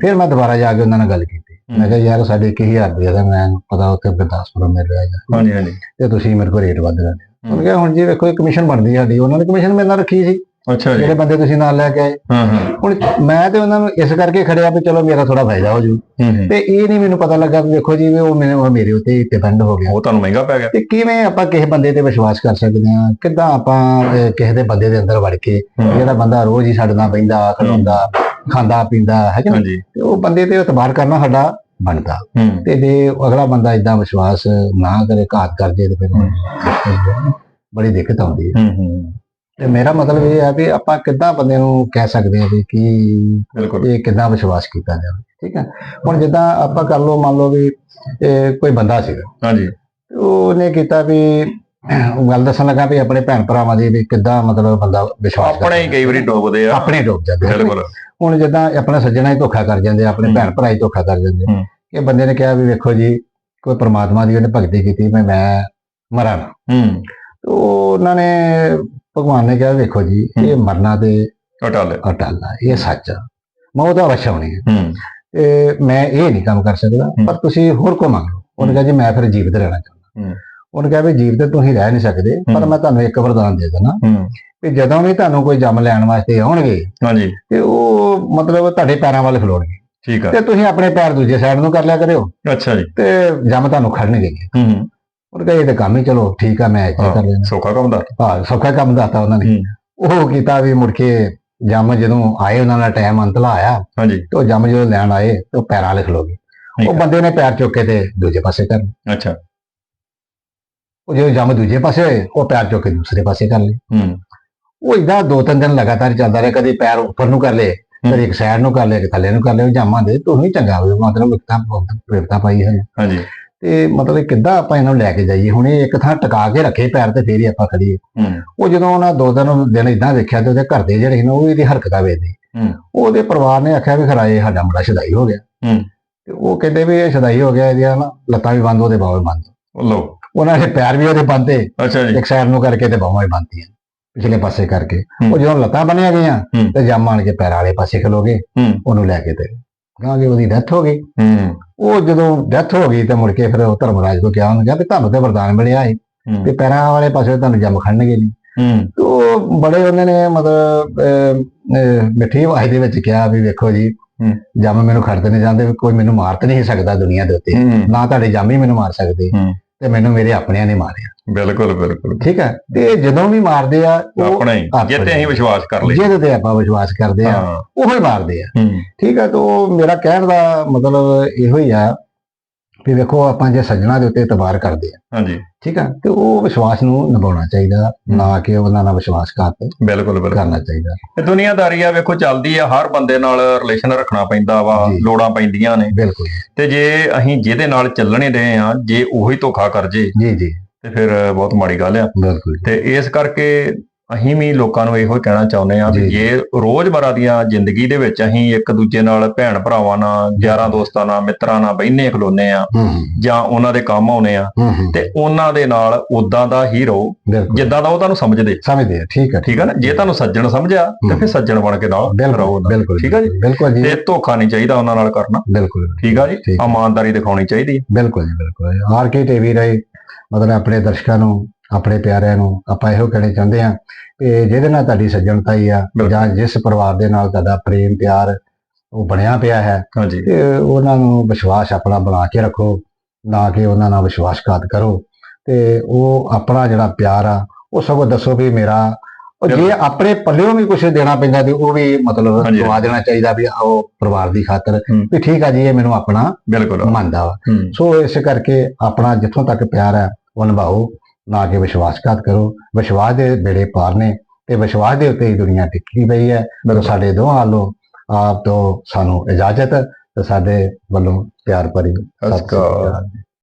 ਫਿਰ ਮੈਂ ਦੁਬਾਰਾ ਜਾ ਕੇ ਉਹਨਾਂ ਨਾਲ ਗੱਲ ਕੀਤੀ। ਮੈਂ ਕਿਹਾ ਯਾਰ ਇੱਕੀ ਹਜ਼ਾਰ ਰੁਪਏ ਦਾ ਮੈਨੂੰ ਪਤਾ ਉੱਥੇ ਗੁਰਦਾਸਪੁਰੋਂ ਮਿਲ ਰਿਹਾ ਹੈ ਹਾਂਜੀ ਹਾਂਜੀ। ਤੇ ਤੁਸੀਂ ਮੇਰੇ ਕੋਲ ਰੇਟ ਵੱਧ ਰਹੇ ਉਹਨਾਂ ਕਿਹਾ ਹੁਣ ਜੀ ਵੇਖੋ ਇਹ ਕਮਿਸ਼ਨ ਬਣਦੀ ਸਾਡੀ। ਉਹਨਾਂ ਨੇ ਕਮਿਸ਼ਨ ਮੇਰੇ ਨਾਲ ਰੱਖੀ ਸੀ। ਅੱਛਾ ਜੀ। ਜਿਹੜੇ ਬੰਦੇ ਤੁਸੀਂ ਨਾਲ ਲੈ ਕੇ ਆਏ। ਹਾਂ ਹਾਂ। ਹੁਣ ਮੈਂ ਤੇ ਉਹਨਾਂ ਨੂੰ ਇਸ ਕਰਕੇ ਖੜਿਆ ਵੀ ਚਲੋ ਮੇਰਾ ਥੋੜਾ ਫਾਇਦਾ ਹੋ ਜੂ। ਤੇ ਇਹ ਨਹੀਂ ਮੈਨੂੰ ਪਤਾ ਲੱਗਾ ਵੀ ਵੇਖੋ ਜੀ ਉਹ ਮੇਰੇ ਉਹ ਮੇਰੇ ਉੱਤੇ ਡਿਪੈਂਡ ਹੋ ਗਿਆ। ਉਹ ਤੁਹਾਨੂੰ ਮਹਿੰਗਾ ਪੈ ਗਿਆ। ਤੇ ਕਿਵੇਂ ਆਪਾਂ ਕਿਸੇ ਬੰਦੇ ਤੇ ਵਿਸ਼ਵਾਸ ਕਰ ਸਕਦੇ ਹਾਂ? ਕਿੱਦਾਂ ਆਪਾਂ ਕਿਸੇ ਦੇ ਬੰਦੇ ਦੇ ਅੰਦਰ ਵੜ ਕੇ। ਜਿਹੜਾ ਬੰਦਾ ਰੋਜ਼ ਹੀ ਸਾਡੇ ਨਾਲ ਬੈਂਦਾ ਖਲੋਂਦਾ ਖਾਂਦਾ ਪੀਂਦਾ ਹੈ ਕਿ ਨਹੀਂ? ਉਹ ਬੰਦੇ ਤੇ ਇਤਬਾਰ ਕਰਨਾ ਸਾਡਾ ਬਣਦਾ। ਤੇ ਜੇ ਅਗਲਾ ਬੰਦਾ ਇਦਾਂ ਵਿਸ਼ਵਾਸ ਨਾ ਕਰੇ ਘਾਤ ਕਰ ਜੇ ਤੇ ਫਿਰ ਬੜੀ ਦਿੱਕਤ ਆਉਂਦੀ ਹੈ। ਹੂੰ ਹੂੰ। ਤੇ ਮੇਰਾ ਮਤਲਬ ਇਹ ਹੈ ਵੀ ਆਪਾਂ ਕਿੱਦਾਂ ਬੰਦੇ ਨੂੰ ਕਹਿ ਸਕਦੇ ਹਾਂ ਵੀ ਕੀ ਇਹ ਕਿੱਦਾਂ ਵਿਸ਼ਵਾਸ ਕੀਤਾ ਜਾਵੇ ਠੀਕ ਹੈ? ਹੁਣ ਜਿੱਦਾਂ ਆਪਾਂ ਕਰ ਲਓ ਮੰਨ ਲਓ ਵੀ ਇਹ ਕੋਈ ਬੰਦਾ ਸੀਗਾ। ਹਾਂਜੀ। ਉਹਨੇ ਕੀਤਾ ਵੀ ਗੱਲ ਦੱਸਣ ਲੱਗਾ ਵੀ ਆਪਣੇ ਭੈਣ ਭਰਾਵਾਂ ਦੀ ਵੀ ਕਿੱਦਾਂ ਮਤਲਬ ਬੰਦਾ ਵਿਸ਼ਵਾਸ ਆਪਣੇ ਹੀ ਕਈ ਵਾਰੀ ਡੋਬਦੇ ਆ। ਆਪਣੇ ਡੁੱਬ ਜਾਂਦੇ। ਬਿਲਕੁਲ। ਹੁਣ ਜਿੱਦਾਂ ਆਪਣਾ ਸੱਜਣਾ ਹੀ ਧੋਖਾ ਕਰ ਜਾਂਦੇ ਆਪਣੇ। ਭੈਣ ਭਰਾ ਹੀ ਧੋਖਾ ਕਰ ਜਾਂਦੇ। ਇਹ ਬੰਦੇ ਨੇ ਕਿਹਾ ਵੀ ਵੇਖੋ ਜੀ ਕੋਈ ਪ੍ਰਮਾਤਮਾ ਦੀ ਉਹਨੇ ਭਗਤੀ ਕੀਤੀ ਮੈਂ ਮੈਂ ਮਰਾਂ। ਹੂੰ। ਤੇ ਉਹ ਉਹਨਾਂ ਨੇ ਭਗਵਾਨ ਨੇ ਕਿਹਾ ਵੇਖੋ ਜੀ ਇਹ ਹੂੰ। ਮਰਨਾ ਤੇ ਅਟਲ ਅਟਲ ਆ ਇਹ ਸੱਚ ਆ। ਮੌਤ ਅਵශ්‍ය ਹੋਣੀ ਹੈ ਹੂੰ। ਤੇ ਮੈਂ ਇਹ ਨਹੀਂ ਕੰਮ ਕਰ ਸਕਦਾ ਹੂੰ। ਪਰ ਤੁਸੀਂ ਹੋਰ ਕੋ ਮੰਗ ਲਓ। ਉਹਨੇ ਕਿਹਾ ਜੀ ਮੈਂ ਫਿਰ ਜੀਵਤ ਰਹਿਣਾ ਚਾਹੁੰਦਾ। ਹੂੰ। ਉਹਨੇ ਕਿਹਾ ਵੀ ਜੀਵਤ ਤੁਸੀਂ ਰਹਿ ਨਹੀਂ ਸਕਦੇ ਪਰ ਹੂੰ। ਮੈਂ ਤੁਹਾਨੂੰ ਇੱਕ ਵਰਦਾਨ ਦੇ ਦਿੰਦਾ। ਹੂੰ। ਵੀ ਜਦੋਂ ਵੀ ਤੁਹਾਨੂੰ ਕੋਈ ਜੰਮ ਲੈਣ ਵਾਸਤੇ ਆਉਣਗੇ ਹਾਂਜੀ। ਤੇ ਉਹ ਮਤਲਬ ਤੁਹਾਡੇ ਪੈਰਾਂ ਵੱਲ ਖਲੋਣਗੇ। ਠੀਕ ਆ। ਤੇ ਤੁਸੀਂ ਆਪਣੇ ਪੈਰ ਦੂਜੇ ਸਾਈਡ ਨੂੰ ਕਰ ਲਿਆ ਕਰਿਓ। ਅੱਛਾ ਜੀ। ਤੇ ਜੰਮ ਤੁਹਾਨੂੰ ਖੜਨਗੇ। ਹੂੰ। ਹੂੰ ਉਹਨੇ ਕਿਹਾ ਤਾਂ ਕੰਮ ਹੀ ਚਲੋ ਠੀਕ ਆ ਮੈਂ ਇੱਥੇ ਕਰ ਲੈਣਾ ਸੌਖਾ ਕੰਮ ਦਾ? ਹਾਂ ਸੌਖਾ ਕੰਮ ਦੱਸਤਾ ਉਹਨਾਂ ਨੇ। ਉਹ ਕੀਤਾ ਵੀ ਮੁੜ ਕੇ ਜੰਮ ਜਦੋਂ ਆਏ ਉਹਨਾਂ ਦਾ ਟਾਈਮ ਅੰਤਲਾ ਆਇਆ ਹਾਂਜੀ। ਤੇ ਉਹ ਜੰਮ ਜਦੋਂ ਲੈਣ ਆਏ ਤੇ ਉਹ ਪੈਰਾਂ ਗਏ। ਠੀਕ ਉਹ। ਬੰਦੇ ਨੇ ਪੈਰ ਚੁੱਕ ਕੇ ਤੇ ਦੂਜੇ ਪਾਸੇ ਕਰ ਲਏ। ਅੱਛਾ। ਉਹ ਜਦੋਂ ਜੰਮ ਦੂਜੇ ਪਾਸੇ ਹੋਏ ਉਹ ਪੈਰ ਚੁੱਕ ਕੇ ਦੂਸਰੇ ਪਾਸੇ ਕਰ ਲਏ। ਹੂੰ। ਉਹ ਇਦਾਂ ਦੋ ਤਿੰਨ ਦਿਨ ਲਗਾਤਾਰ ਚੱਲਦਾ ਰਿਹਾ ਕਦੇ ਪੈਰ ਉੱਪਰ ਨੂੰ ਕਰ ਲਏ ਕਦੇ ਇੱਕ ਸਾਈਡ ਨੂੰ ਕਰ ਲਏ ਕਦੇ ਥੱਲੇ ਨੂੰ ਕਰ ਲਏ ਉਹ ਜੰਮਾਂ ਦੇ ਤੂੰ ਹੀ ਚੰਗਾ ਹੋਵੇ ਮਤਲਬ ਇਕਤਾ ਪ੍ਰੇਰਤਾ ਪਾਈ ਹੈ ਹਾਂਜੀ। ਤੇ ਮਤਲਬ ਕਿੱਦਾਂ ਆਪਾਂ ਇਹਨਾਂ ਨੂੰ ਲੈ ਕੇ ਜਾਈਏ? ਹੁਣ ਇਹ ਇੱਕ ਥਾਂ ਟਿਕਾ ਕੇ ਰੱਖੇ ਪੈਰ ਤੇ ਫੇਰ ਹੀ ਆਪਾਂ ਖੜੀਏ ਉਹ ਜਦੋਂ ਉਹਨਾਂ ਦੋ ਦਿਨ ਦਿਨ ਇਦਾਂ ਦੇਖਿਆ ਤੇ ਉਹਦੇ ਘਰ ਦੇ ਜਿਹੜੇ ਨਾ ਉਹ ਇਹਦੀ ਹਰਕਤਾਂ ਵੇਖਦੇ ਉਹਦੇ ਪਰਿਵਾਰ ਨੇ ਆਖਿਆ ਵੀ ਖਰਾਏ ਸਾਡਾ ਮੁੰਡਾ ਸ਼ਦਾਈ ਹੋ ਗਿਆ। ਤੇ ਉਹ ਕਹਿੰਦੇ ਵੀ ਇਹ ਸ਼ਦਾਈ ਹੋ ਗਿਆ ਇਹਦੀਆਂ ਨਾ ਲੱਤਾਂ ਵੀ ਬੰਦ ਉਹਦੇ ਬਾਹਾਂ ਵੀ ਬੰਦ। ਲਓ। ਉਹਨਾਂ ਦੇ ਪੈਰ ਵੀ ਉਹਦੇ ਬੰਦੇ ਅੱਛਾ ਜੀ। ਇੱਕ ਸਾਈਡ ਨੂੰ ਕਰਕੇ ਤੇ ਬਾਹਾਂ ਵੀ ਬੰਨਤੀਆਂ ਪਿਛਲੇ ਪਾਸੇ ਕਰਕੇ। ਉਹ ਜਦੋਂ ਲੱਤਾਂ ਬੰਨੀਆਂ ਗਈਆਂ। ਤੇ ਜੰਮ ਆਣ ਕੇ ਪੈਰ ਵਾਲੇ ਪਾਸੇ ਖਲੋ ਗਏ। ਹੂੰ। ਉਹਨੂੰ ਲੈ ਕੇ ਤੇ ਕਹਾਂਗੇ ਉਹਦੀ ਡੈਥ ਹੋ ਗਈ। ਹੂੰ। ਉਹ ਜਦੋਂ ਡੈਥ ਹੋ ਗਈ ਤੇ ਮੁੜ ਕੇ ਫਿਰ ਉਹ ਧਰਮਰਾਜ ਕੋ ਕਿਹਾ ਉਹਨੂੰ ਕਿਹਾ ਵੀ ਤੁਹਾਨੂੰ ਤੇ ਵਰਦਾਨ ਮਿਲਿਆ ਹੂੰ। ਤੇ ਪੈਰਾਂ ਵਾਲੇ ਪਾਸੇ ਤੁਹਾਨੂੰ ਜੰਮ ਖੜਨਗੇ ਨਹੀਂ ਉਹ ਬੜੇ ਉਹਨਾਂ ਨੇ ਮਤਲਬ ਮਿੱਠੀ ਆਵਾਜ਼ ਦੇ ਵਿੱਚ ਕਿਹਾ ਵੀ ਵੇਖੋ ਜੀ। ਜੰਮ ਮੈਨੂੰ ਖੜਦੇ ਨਹੀਂ ਜਾਂਦੇ ਕੋਈ ਮੈਨੂੰ ਮਾਰ ਤੇ ਨਹੀਂ ਸਕਦਾ ਦੁਨੀਆ ਦੇ ਉੱਤੇ। ਨਾ ਤੁਹਾਡੇ ਜੰਮ ਹੀ ਮੈਨੂੰ ਮਾਰ ਸਕਦੇ। ਤੇ ਮੈਨੂੰ ਮੇਰੇ ਆਪਣਿਆਂ ਨੇ ਮਾਰਿਆ। ਬਿਲਕੁਲ ਬਿਲਕੁਲ। ਠੀਕ ਹੈ? ਤੇ ਜਦੋਂ ਵੀ ਮਾਰਦੇ ਆ ਉਹ ਆਪਣੇ ਹੀ ਜੇ ਤੇ ਅਸੀਂ ਵਿਸ਼ਵਾਸ ਕਰ ਲਈ ਜਿਹਦੇ ਤੇ ਆਪਾਂ ਵਿਸ਼ਵਾਸ ਕਰਦੇ ਆ ਉਹ ਹੀ ਮਾਰਦੇ ਆ। ਠੀਕ ਹੈ ਤਾਂ ਉਹ ਮੇਰਾ ਕਹਿਣ ਦਾ ਮਤਲਬ ਇਹੋ ਹੀ ਆ ਵੀ ਵੇਖੋ ਆਪਾਂ ਜੇ ਸੱਜਣਾ ਦੇ ਉੱਤੇ ਇਤਬਾਰ ਕਰਦੇ ਆ। ਹਾਂਜੀ। ਠੀਕ ਹੈ ਤੇ ਉਹ ਵਿਸ਼ਵਾਸ ਨੂੰ ਨਿਭਾਉਣਾ ਚਾਹੀਦਾ ਨਾ ਕਿ ਉਹਨਾਂ ਨਾਲ ਵਿਸ਼ਵਾਸਘਾਤ ਬਿਲਕੁਲ ਬਿਲਕੁਲ। ਕਰਨਾ ਚਾਹੀਦਾ। ਇਹ ਦੁਨੀਆਦਾਰੀ ਆ ਵੇਖੋ ਚੱਲਦੀ ਆ ਹਰ ਬੰਦੇ ਨਾਲ ਰਿਲੇਸ਼ਨ ਰੱਖਣਾ ਪੈਂਦਾ ਵਾ। ਲੋੜਾਂ ਪੈਂਦੀਆਂ ਨੇ। ਬਿਲਕੁਲ। ਤੇ ਜੇ ਅਸੀਂ ਜਿਹਦੇ ਨਾਲ ਚੱਲਣੇ ਦੇ ਆ ਜੇ ਉਹੀ ਧੋਖਾ ਕਰ ਜੇ ਜੀ ਜੀ। ਤੇ ਫਿਰ ਬਹੁਤ ਮਾੜੀ ਗੱਲ ਆ। ਬਿਲਕੁਲ ਤੇ ਇਸ ਕਰਕੇ ਅਸੀਂ ਵੀ ਲੋਕਾਂ ਨੂੰ ਇਹੋ ਕਹਿਣਾ ਚਾਹੁੰਦੇ ਆ ਵੀ ਜੀ। ਰੋਜ਼ਮਰਾ ਦੀਆਂ ਜ਼ਿੰਦਗੀ ਦੇ ਵਿੱਚ ਅਸੀਂ ਇੱਕ ਦੂਜੇ ਨਾਲ ਭੈਣ ਭਰਾਵਾਂ ਨਾਲ ਯਾਰਾਂ ਦੋਸਤਾਂ ਨਾਲ ਮਿੱਤਰਾਂ ਨਾਲ ਬਹਿਨੇ ਖਲੋਨੇ ਆ ਜਾਂ ਉਹਨਾਂ ਦੇ ਕੰਮ ਆਉਨੇ ਆ ਤੇ ਉਹਨਾਂ ਦੇ ਨਾਲ ਉਦਾਂ ਦਾ ਹੀ ਰਹੋ ਜਿੱਦਾਂ ਦਾ ਉਹ ਤੁਹਾਨੂੰ ਸਮਝਦੇ। ਸਮਝਦੇ ਆ ਠੀਕ ਹੈ ਠੀਕ ਹੈ ਨਾ? ਜੇ ਤੁਹਾਨੂੰ ਸੱਜਣ ਸਮਝਿਆ ਤੇ। ਫਿਰ ਸੱਜਣ ਬਣ ਕੇ ਨਾਲ ਰਹੋ ਬਿਲਕੁਲ। ਠੀਕ ਆ ਜੀ? ਬਿਲਕੁਲ ਜੀ। ਤੇ ਧੋਖਾ ਨਹੀਂ ਚਾਹੀਦਾ ਉਹਨਾਂ ਨਾਲ ਕਰਨਾ। ਬਿਲਕੁਲ। ਠੀਕ ਆ ਜੀ। ਇਮਾਨਦਾਰੀ ਦਿਖਾਉਣੀ ਚਾਹੀਦੀ ਹੈ। ਬਿਲਕੁਲ ਜੀ ਬਿਲਕੁਲ। ਆਰ ਕੇ ਟੀਵੀ ਰਾਹੀਂ ਮਤਲਬ ਆਪਣੇ ਦਰਸ਼ਕਾਂ ਨੂੰ ਆਪਣੇ ਪਿਆਰਿਆਂ ਨੂੰ ਆਪਾਂ ਇਹੋ ਕਹਿਣਾ ਚਾਹੁੰਦੇ ਆ ਕਿ ਜਿਹਦੇ ਨਾਲ ਤੁਹਾਡੀ ਸੱਜਣਤਾਈ ਆ ਬਿਲਕੁਲ। ਜਾਂ ਜਿਸ ਪਰਿਵਾਰ ਦੇ ਨਾਲ ਤੁਹਾਡਾ ਪ੍ਰੇਮ ਪਿਆਰ ਉਹ ਬਣਿਆ ਪਿਆ ਹੈ ਤੇ ਉਹਨਾਂ ਨੂੰ ਵਿਸ਼ਵਾਸ ਆਪਣਾ ਬਣਾ ਕੇ ਰੱਖੋ ਨਾ ਕਿ ਉਹਨਾਂ ਨਾਲ ਵਿਸ਼ਵਾਸਘਾਤ ਕਰੋ। ਤੇ ਉਹ ਆਪਣਾ ਜਿਹੜਾ ਪਿਆਰ ਆ ਉਹ ਸਗੋਂ ਦੱਸੋ ਵੀ ਮੇਰਾ ਉਹ ਜੇ ਆਪਣੇ ਪੱਲਿਓਂ ਵੀ ਕੁਝ ਦੇਣਾ ਪੈਂਦਾ ਤੇ ਉਹ ਵੀ ਮਤਲਬ। ਦਵਾ ਦੇਣਾ ਚਾਹੀਦਾ ਵੀ ਉਹ ਪਰਿਵਾਰ ਦੀ ਖਾਤਰ ਹੂੰ। ਵੀ ਠੀਕ ਆ ਜੀ ਇਹ ਮੈਨੂੰ ਆਪਣਾ ਬਿਲਕੁਲ। ਮੰਨਦਾ ਵਾ। ਹੂੰ। ਸੋ ਇਸ ਕਰਕੇ ਆਪਣਾ ਜਿੱਥੋਂ ਤੱਕ ਪਿਆਰ ਹੈ ਉਹ ਨਿਭਾਓ। ਨਾ ਕਿ ਵਿਸ਼ਵਾਸਘਾਤ ਕਰੋ। ਵਿਸ਼ਵਾਸ ਦੇ ਬੇੜੇ ਪਾਰ ਨੇ ਤੇ ਵਿਸ਼ਵਾਸ ਦੇ ਉੱਤੇ ਹੀ ਦੁਨੀਆ ਟਿੱਕੀ ਪਈ ਹੈ। ਬਿਲਕੁਲ। ਸਾਡੇ ਦੋਹਾਂ ਵੱਲੋਂ ਆਪ ਤੋਂ ਸਾਨੂੰ ਇਜਾਜ਼ਤ ਤੇ ਸਾਡੇ ਵੱਲੋਂ ਪਿਆਰ ਭਰੀ ਸਤਿ ਸ੍ਰੀ ਅਕਾਲ।